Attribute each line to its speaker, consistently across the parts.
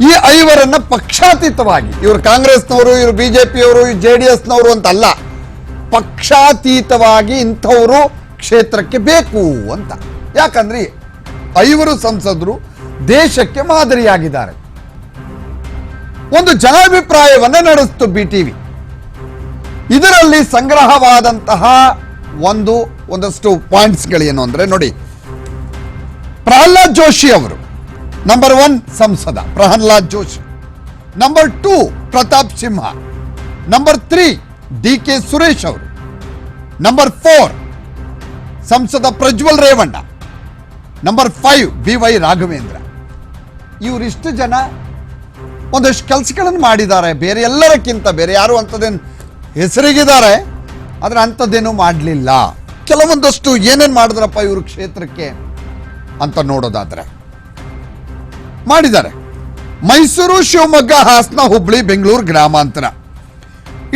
Speaker 1: ಈ ಐವರನ್ನ ಪಕ್ಷಾತೀತವಾಗಿ, ಇವರು ಕಾಂಗ್ರೆಸ್ನವರು, ಇವರು ಬಿಜೆಪಿಯವರು ಜೆ ಡಿ ಎಸ್ನವರು ಅಂತಲ್ಲ, ಪಕ್ಷಾತೀತವಾಗಿ ಇಂಥವರು ಕ್ಷೇತ್ರಕ್ಕೆ ಬೇಕು ಅಂತ. ಯಾಕಂದ್ರೆ ಐವರು ಸಂಸದರು ದೇಶಕ್ಕೆ ಮಾದರಿಯಾಗಿದ್ದಾರೆ. ಒಂದು ಜನಾಭಿಪ್ರಾಯವನ್ನ ನಡೆಸ್ತು ಬಿ ಟಿವಿ ಇದರಲ್ಲಿ ಸಂಗ್ರಹವಾದಂತಹ ಒಂದು, ಒಂದಷ್ಟು ಪಾಯಿಂಟ್ಸ್ಗಳೇನು ಅಂದ್ರೆ ನೋಡಿ, ಪ್ರಹ್ಲಾದ್ ಜೋಶಿ ಅವರು ನಂಬರ್ ಒನ್ ಸಂಸದ Pralhad Joshi number two Pratap Simha number three D K Suresh ಅವರು ನಂಬರ್ ಫೋರ್ ಸಂಸದ Prajwal Revanna number five B Y Raghavendra ಇವರಿಷ್ಟು ಜನ ಒಂದಷ್ಟು ಕೆಲಸಗಳನ್ನು ಮಾಡಿದ್ದಾರೆ. ಬೇರೆ ಎಲ್ಲರಕ್ಕಿಂತ ಬೇರೆ ಯಾರು ಅಂಥದ್ದೇನು ಹೆಸರಿಗಿದ್ದಾರೆ, ಆದರೆ ಅಂಥದ್ದೇನು ಮಾಡಲಿಲ್ಲ. ಕೆಲವೊಂದಷ್ಟು ಏನೇನು ಮಾಡಿದ್ರಪ್ಪ ಇವರು ಕ್ಷೇತ್ರಕ್ಕೆ ಅಂತ ನೋಡೋದಾದ್ರೆ. ಮಾಡಿದ್ದಾರೆ. ಮೈಸೂರು, ಶಿವಮೊಗ್ಗ, ಹಾಸನ, ಹುಬ್ಳಿ, ಬೆಂಗಳೂರು ಗ್ರಾಮಾಂತರ.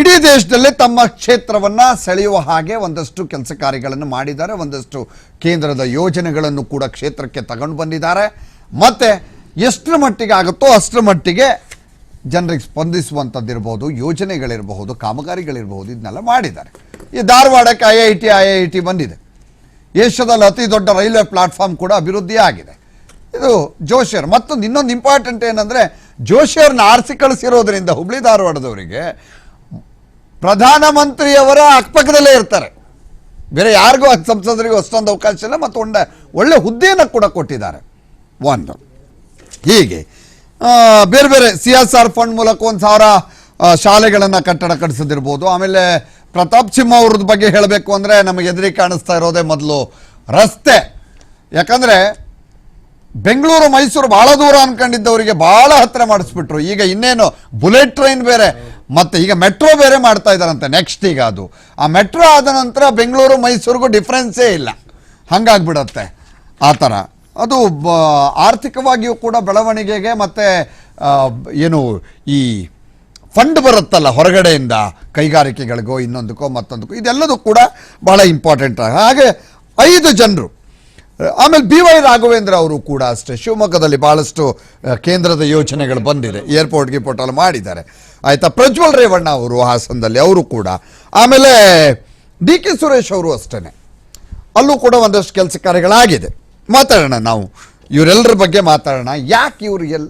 Speaker 1: ಇಡೀ ದೇಶದಲ್ಲೇ ತಮ್ಮ ಕ್ಷೇತ್ರವನ್ನ ಸೆಳೆಯುವ ಹಾಗೆ ಒಂದಷ್ಟು ಕೆಲಸ ಕಾರ್ಯಗಳನ್ನು ಮಾಡಿದ್ದಾರೆ. ಒಂದಷ್ಟು ಕೇಂದ್ರದ ಯೋಜನೆಗಳನ್ನು ಕೂಡ ಕ್ಷೇತ್ರಕ್ಕೆ ತಗೊಂಡು ಬಂದಿದ್ದಾರೆ. ಮತ್ತೆ ಎಷ್ಟರ ಮಟ್ಟಿಗೆ ಆಗುತ್ತೋ ಅಷ್ಟರ ಮಟ್ಟಿಗೆ ಜನರಿಗೆ ಸ್ಪಂದಿಸುವಂಥದ್ದಿರ್ಬೋದು ಯೋಜನೆಗಳಿರಬಹುದು, ಕಾಮಗಾರಿಗಳಿರಬಹುದು, ಇದನ್ನೆಲ್ಲ ಮಾಡಿದ್ದಾರೆ. ಈ ಧಾರವಾಡಕ್ಕೆ I I T, I I T ಬಂದಿದೆ. ಏಷ್ಯಾದಲ್ಲಿ ಅತಿ ದೊಡ್ಡ ರೈಲ್ವೆ ಪ್ಲಾಟ್ಫಾರ್ಮ್ ಕೂಡ ಅಭಿವೃದ್ಧಿ ಆಗಿದೆ ಇದು ಜೋಶಿಯರ್. ಮತ್ತೊಂದು ಇನ್ನೊಂದು ಇಂಪಾರ್ಟೆಂಟ್ ಏನಂದ್ರೆ ಜೋಶಿಯರ್ನ ಆರಿಸಿ ಕಳಿಸಿರೋದ್ರಿಂದ ಹುಬ್ಳಿ ಧಾರವಾಡದವರಿಗೆ ಪ್ರಧಾನಮಂತ್ರಿಯವರ ಅಕ್ಕಪಕ್ಕದಲ್ಲೇ ಇರ್ತಾರೆ. ಬೇರೆ ಯಾರಿಗೂ ಸಂಸದರಿಗೂ ಅಷ್ಟೊಂದು ಅವಕಾಶ ಇಲ್ಲ ಮತ್ತು ಒಂದ ಒಳ್ಳೆ ಹುದ್ದೆಯನ್ನು ಕೂಡ ಕೊಟ್ಟಿದ್ದಾರೆ ಒಂದು. ಹೀಗೆ ಬೇರೆ ಬೇರೆ ಸಿ ಎಸ್ ಆರ್ ಫಂಡ್ ಮೂಲಕ ಒಂದು ಸಾವಿರ ಶಾಲೆಗಳನ್ನು ಕಟ್ಟಡ ಕಟ್ಟಿಸೋದಿರ್ಬೋದು ಆಮೇಲೆ ಪ್ರತಾಪ್ ಸಿಂಹ ಅವ್ರದ್ದು ಬಗ್ಗೆ ಹೇಳಬೇಕು ಅಂದರೆ ನಮಗೆ ಎದುರಿ ಕಾಣಿಸ್ತಾ ಇರೋದೇ ಮೊದಲು ರಸ್ತೆ. ಯಾಕಂದರೆ ಬೆಂಗಳೂರು, ಮೈಸೂರು ಬಹಳ ದೂರ ಅನ್ಕೊಂಡಿದ್ದವರಿಗೆ ಬಹಳ ಹತ್ತಿರ ಮಾಡಿಸ್ಬಿಟ್ರು. ಈಗ ಇನ್ನೇನು ಬುಲೆಟ್ ಟ್ರೈನ್ ಬೇರೆ, ಮತ್ತೆ ಈಗ ಮೆಟ್ರೋ ಬೇರೆ ಮಾಡ್ತಾ ಇದ್ದಾರಂತೆ. ನೆಕ್ಸ್ಟ್ ಈಗ ಅದು. ಆ ಮೆಟ್ರೋ ಆದ ನಂತರ ಬೆಂಗಳೂರು, ಮೈಸೂರಿಗೂ ಡಿಫ್ರೆನ್ಸೇ ಇಲ್ಲ. ಹಂಗಾಗ್ಬಿಡತ್ತೆ. ಆ ಥರ. ಅದು ಆರ್ಥಿಕವಾಗಿಯೂ ಕೂಡ ಬೆಳವಣಿಗೆಗೆ ಮತ್ತೆ ಏನು ಈ ಫಂಡ್ ಬರುತ್ತಲ್ಲ ಹೊರಗಡೆಯಿಂದ ಕೈಗಾರಿಕೆಗಳಿಗೋ, ಇನ್ನೊಂದಕ್ಕೋ, ಮತ್ತೊಂದಕ್ಕೋ, ಇದೆಲ್ಲದೂ ಕೂಡ ಭಾಳ ಇಂಪಾರ್ಟೆಂಟ್ ಹಾಗೆ ಐದು ಜನರು ಆಮೇಲೆ ಬಿ ವೈ ರಾಘವೇಂದ್ರ ಅವರು ಕೂಡ ಅಷ್ಟೇ. ಶಿವಮೊಗ್ಗದಲ್ಲಿ ಭಾಳಷ್ಟು ಕೇಂದ್ರದ ಯೋಜನೆಗಳು ಬಂದಿದೆ. ಏರ್ಪೋರ್ಟ್ ಗಿರ್ಪೋರ್ಟ್ ಎಲ್ಲ ಮಾಡಿದ್ದಾರೆ. ಆಯ್ತಾ? ಪ್ರಜ್ವಲ್ ರೇವಣ್ಣ ಅವರು ಹಾಸನದಲ್ಲಿ, ಅವರು ಕೂಡ. ಆಮೇಲೆ ಡಿ ಕೆ ಸುರೇಶ್ ಅವರು ಅಷ್ಟೇ ಅಲ್ಲೂ ಕೂಡ ಒಂದಷ್ಟು ಕೆಲಸ ಕಾರ್ಯಗಳಾಗಿದೆ. ಮಾತಾಡೋಣ ನಾವು. ಇವರೆಲ್ಲರ ಬಗ್ಗೆ ಮಾತಾಡೋಣ. ಯಾಕೆ ಇವರು ಎಲ್